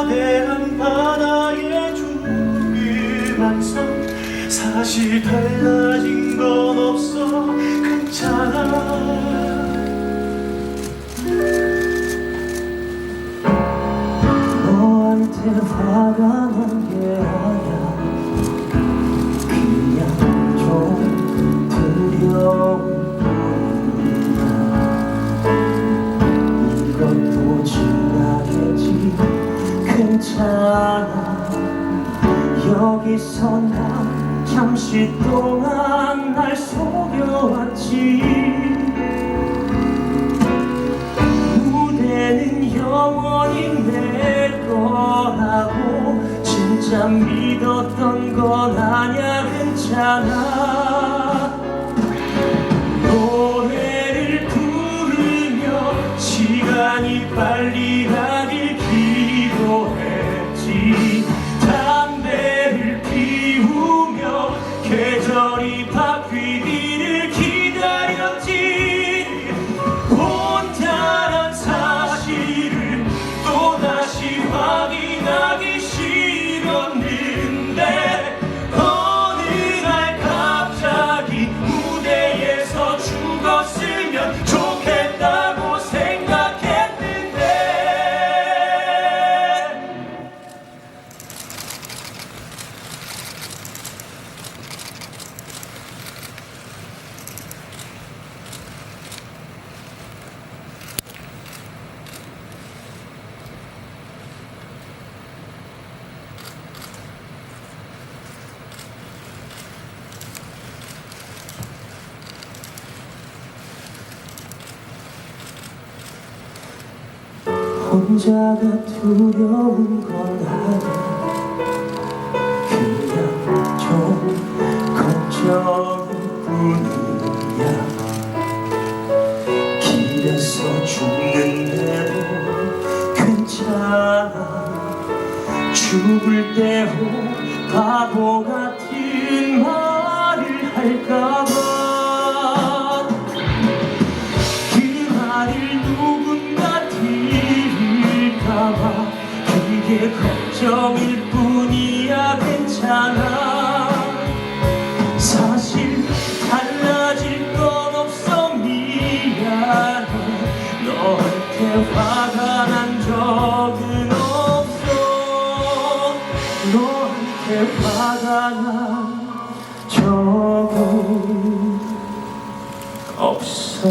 거대한 바다의 조그만 섬 사실 달라진 건 없어. 괜찮아. 너한테 화가 난 게 아니야. 그냥 좀 두려 괜찮아. 여기서 난 잠시 동안 날 속여왔지. 무대는 영원히 내 거라고 진짜 믿었던 건 아냐 괜찮아 계절이 바뀌 혼자가 두려운 건 아니야. 그냥 좀 걱정뿐이야. 길에서 죽는데도 괜찮아. 죽을 때도 바보 같은 말을 할까봐 걱정일 뿐이야 괜찮아. 사실 달라질 건 없어 미안해. 너한테 화가 난 적은 없어. 너한테 화가 난 적은 없어